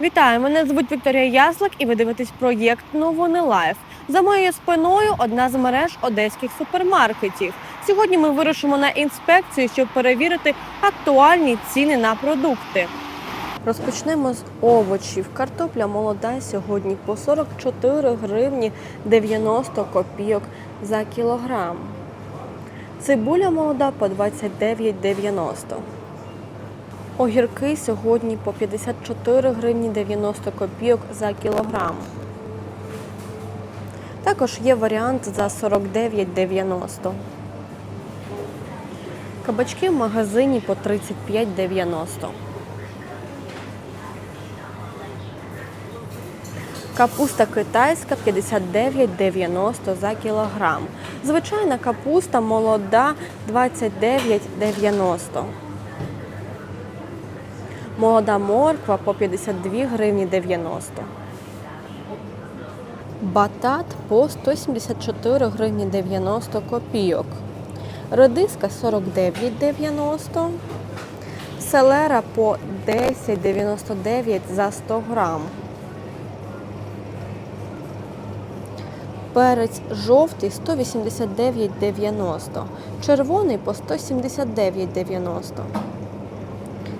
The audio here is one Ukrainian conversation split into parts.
Вітаю, мене звуть Вікторія Яслик, і ви дивитесь проєкт Новини Лайф. За моєю спиною одна з мереж одеських супермаркетів. Сьогодні ми вирушимо на інспекцію, щоб перевірити актуальні ціни на продукти. Розпочнемо з овочів. Картопля молода сьогодні по 44 гривні 90 копійок за кілограм. Цибуля молода по 29,90. Огірки сьогодні по 54 гривні 90 копійок за кілограм. Також є варіант за 49,90. Кабачки в магазині по 35,90. Капуста китайська 59,90 за кілограм. Звичайна капуста молода 29,90. Молода морква по 52 гривні 90. Батат по 174 гривні 90 копійок. Редиска 49,90. Селера по 10,99 за 100 грам. Перець жовтий 189,90. Червоний по 179,90.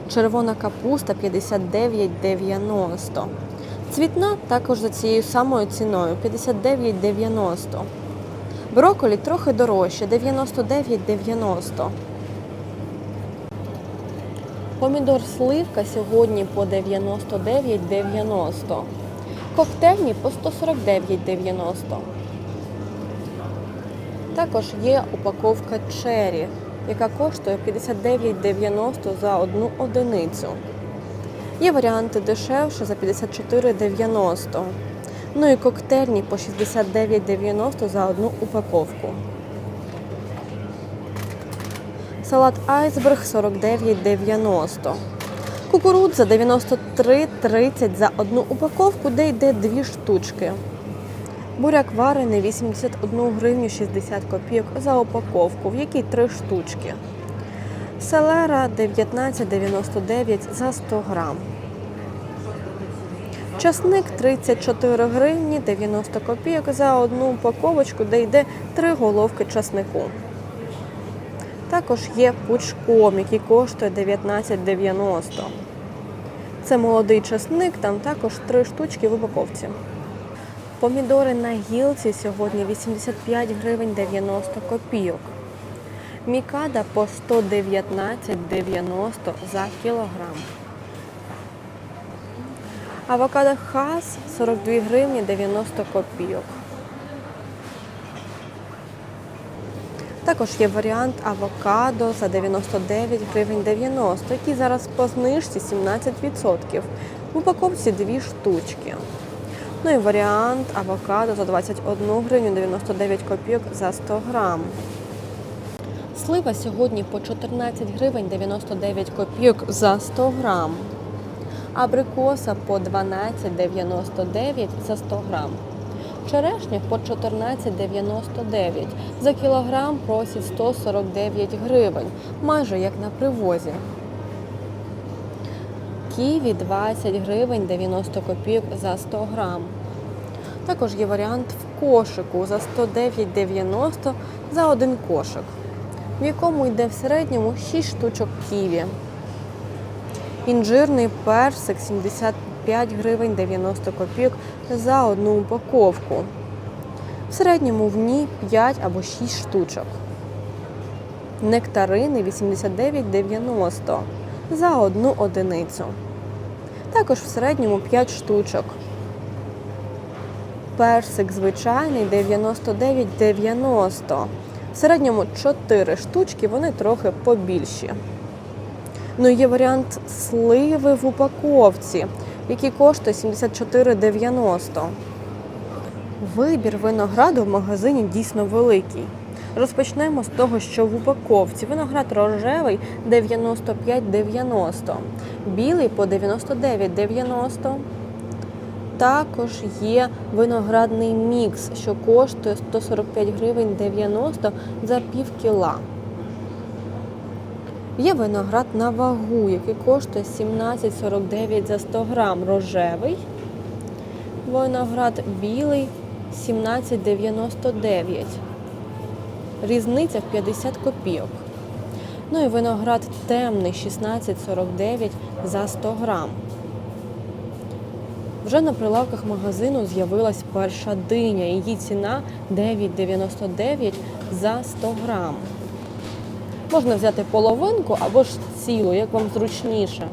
Червона капуста 59,90. Цвітна також за цією самою ціною 59,90. Брокколі трохи дорожче 99,90. Помідор сливка сьогодні по 99,90. Коктейльні по 149,90. Також є упаковка чері, яка коштує 59,90 за одну одиницю. Є варіанти дешевше за 54,90. Ну і коктейльні по 69,90 за одну упаковку. Салат айсберг 49,90. Кукурудза 93,30 за одну упаковку, де йде дві штучки. Буряк варений 81 гривню 60 копійок за упаковку, в якій три штучки. Селера 19,99 за 100 грам. Часник 34 гривні 90 копійок за одну упаковочку, де йде три головки часнику. Також є пучком, який коштує 19,90. Це молодий часник, там також три штучки в упаковці. Помідори на гілці сьогодні 85 гривень 90 копійок. Мікада по 119,90 за кілограм. Авокадо хас 42 гривні 90 копійок. Також є варіант авокадо за 99 гривень 90, який зараз по знижці 17%. В упаковці дві штучки. Ну і варіант авокадо за 21 гривню 99 копійок за 100 грам. Слива сьогодні по 14 гривень 99 копійок за 100 грам. Абрикоса по 12,99 за 100 грам. Черешня по 14,99. За кілограм просять 149 гривень, майже як на привозі. Ківі 20 гривень 90 копійок за 100 грам. Також є варіант в кошику за 109,90 за один кошик, в якому йде в середньому 6 штучок ківі. Інжирний персик 75 гривень 90 копійок за одну упаковку. В середньому в ній 5 або 6 штучок. Нектарини 89,90 за одну одиницю. Також в середньому 5 штучок. Персик звичайний 99,90. В середньому 4 штучки, вони трохи побільші. Ну, є варіант сливи в упаковці, який коштує 74,90. Вибір винограду в магазині дійсно великий. Розпочнемо з того, що в упаковці виноград рожевий 95,90, білий по 99,90. Також є виноградний мікс, що коштує 145 гривень 90 за пів кіла. Є виноград на вагу, який коштує 17,49 за 100 грам. Рожевий. Виноград білий 17,99. Різниця в 50 копійок. Ну і виноград темний 16,49 за 100 грам. Вже на прилавках магазину з'явилась перша диня. Її ціна 9,99 за 100 грам. Можна взяти половинку або ж цілу, як вам зручніше.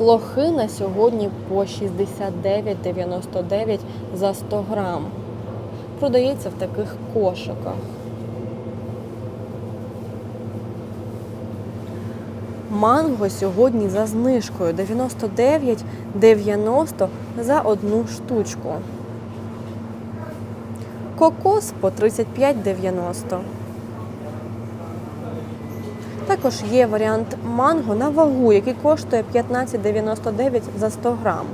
Лохи на сьогодні по 69,99 за 100 грам. Продається в таких кошиках. Манго сьогодні за знижкою 99,90 за одну штучку. Кокос по 35,90. Також є варіант манго на вагу, який коштує 15,99 за 100 грам.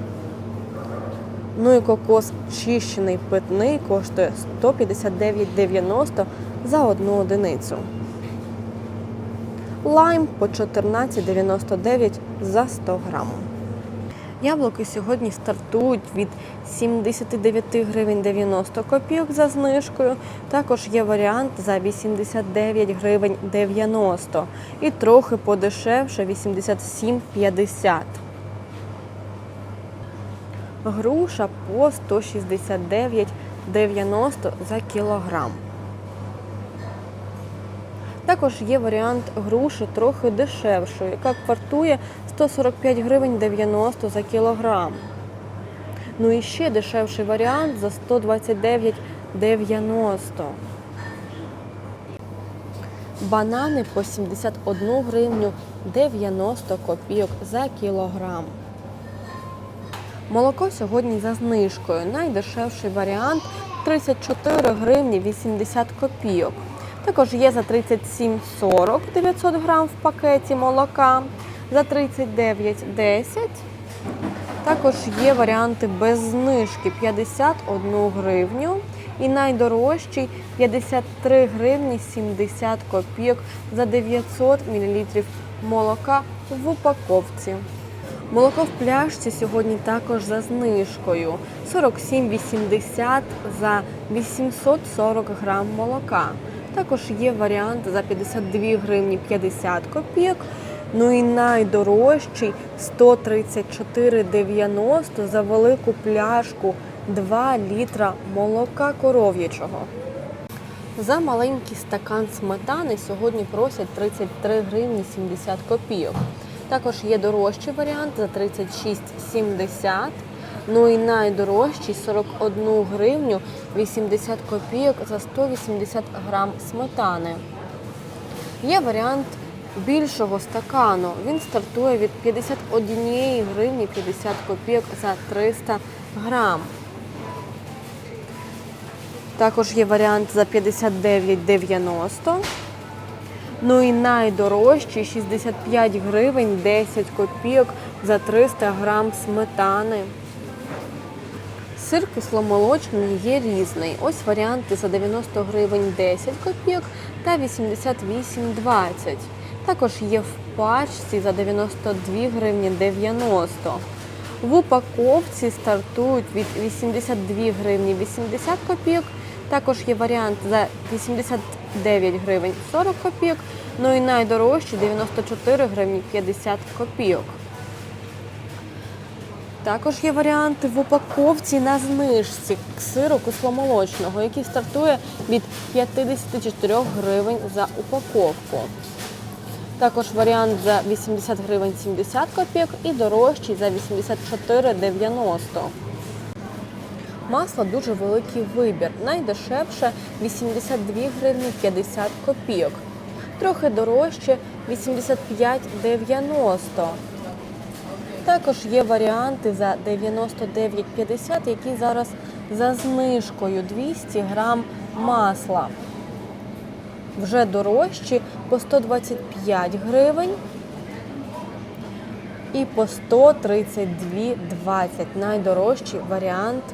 Ну і кокос чищений питний коштує 159,90 за одну одиницю. Лайм по 14,99 за 100 грам. Яблуки сьогодні стартують від 79 гривень 90 копійок за знижкою. Також є варіант за 89 гривень 90 і трохи подешевше 87,50. Груша по 169,90 за кілограм. Також є варіант груші трохи дешевшої, яка вартує 145 гривень 90 за кілограм. Ну і ще дешевший варіант за 129,90. Банани по 71 гривню 90 копійок за кілограм. Молоко сьогодні за знижкою. Найдешевший варіант 34 гривні 80 копійок. Також є за 37,40 900 грам в пакеті молока, за 39,10. Також є варіанти без знижки 51 гривню. І найдорожчий 53 гривні 70 копійок за 900 мл молока в упаковці. Молоко в пляшці сьогодні також за знижкою 47,80 за 840 грам молока. Також є варіант за 52 гривні 50 копійок. Ну і найдорожчий 134,90 за велику пляшку 2 літра молока коров'ячого. За маленький стакан сметани сьогодні просять 33 гривні 70 копійок. Також є дорожчий варіант за 36,70. Ну і найдорожчий 41 гривню 80 копійок за 180 грам сметани. Є варіант більшого стакану. Він стартує від 51 гривні 50 копійок за 300 грам. Також є варіант за 59,90. Ну і найдорожчий 65 гривень 10 копійок за 300 грам сметани. Сир кисломолочний є різний. Ось варіанти за 90 гривень 10 копійок та 88,20. Також є в пачці за 92 гривні 90. В упаковці стартують від 82 гривні 80 копійок. Також є варіант за 89 гривень 40 копійок. Ну і найдорожчі 94 гривні 50 копійок. Також є варіанти в упаковці на знижці сиру кисломолочного, який стартує від 54 гривень за упаковку. Також варіант за 80 гривень 70 копійок і дорожчий за 84,90. Масла дуже великий вибір. Найдешевше 82 гривні 50 копійок. Трохи дорожче 85,90. Також є варіанти за 99,50, які зараз за знижкою 200 грам масла. Вже дорожчі по 125 гривень і по 132,20. Найдорожчий варіант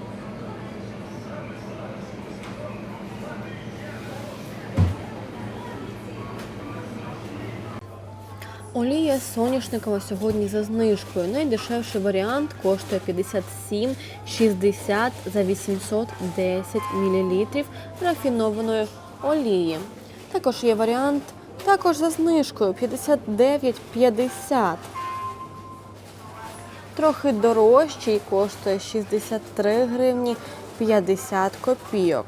Олія соняшникова сьогодні за знижкою. Найдешевший варіант коштує 57,60 за 810 мл рафінованої олії. Також є варіант також за знижкою 59,50. Трохи дорожчий коштує 63 гривні 50 копійок.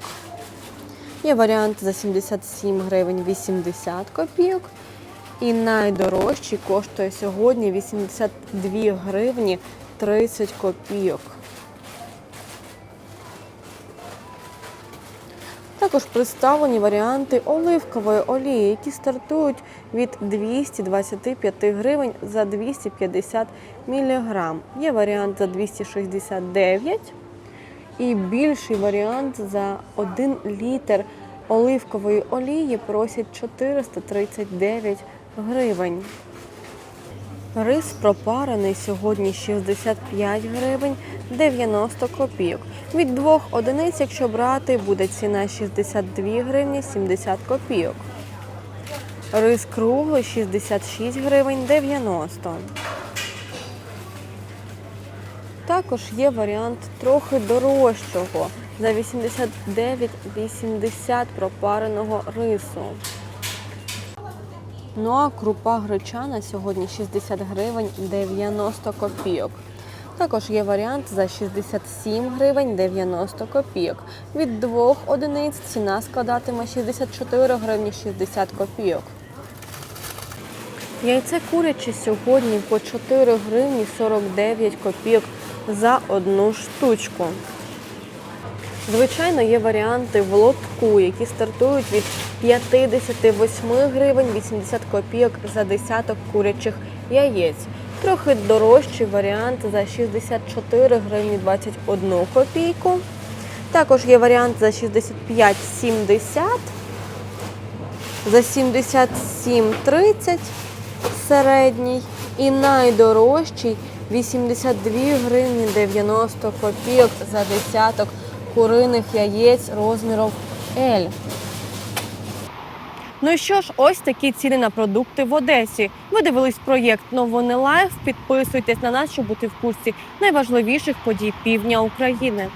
Є варіант за 77 гривень 80 копійок. І найдорожчий коштує сьогодні 82 гривні 30 копійок. Також представлені варіанти оливкової олії, які стартують від 225 гривень за 250 мг. Є варіант за 269 і більший варіант за 1 літр оливкової олії просять 439 гривень. Рис пропарений сьогодні 65 гривень 90 копійок. Від двох одиниць, якщо брати, буде ціна 62 гривні 70 копійок. Рис круглий 66 гривень 90. Також є варіант трохи дорожчого за 89,80 пропареного рису. Ну а крупа гречана сьогодні 60 гривень 90 копійок. Також є варіант за 67 гривень 90 копійок. Від двох одиниць ціна складатиме 64 гривні 60 копійок. Яйце куряче сьогодні по 4 гривні 49 копійок за одну штучку. Звичайно, є варіанти в лотку, які стартують від 58 гривень 80 копійок за десяток курячих яєць. Трохи дорожчий варіант за 64 гривні 21 копійку. Також є варіант за 65,70, за 77,30 середній і найдорожчий 82 гривні 90 копійок за десяток куриних яєць розмірів L. Ну і що ж, ось такі ціни на продукти в Одесі. Ви дивились проєкт Новини Лайф. Підписуйтесь на нас, щоб бути в курсі найважливіших подій півдня України.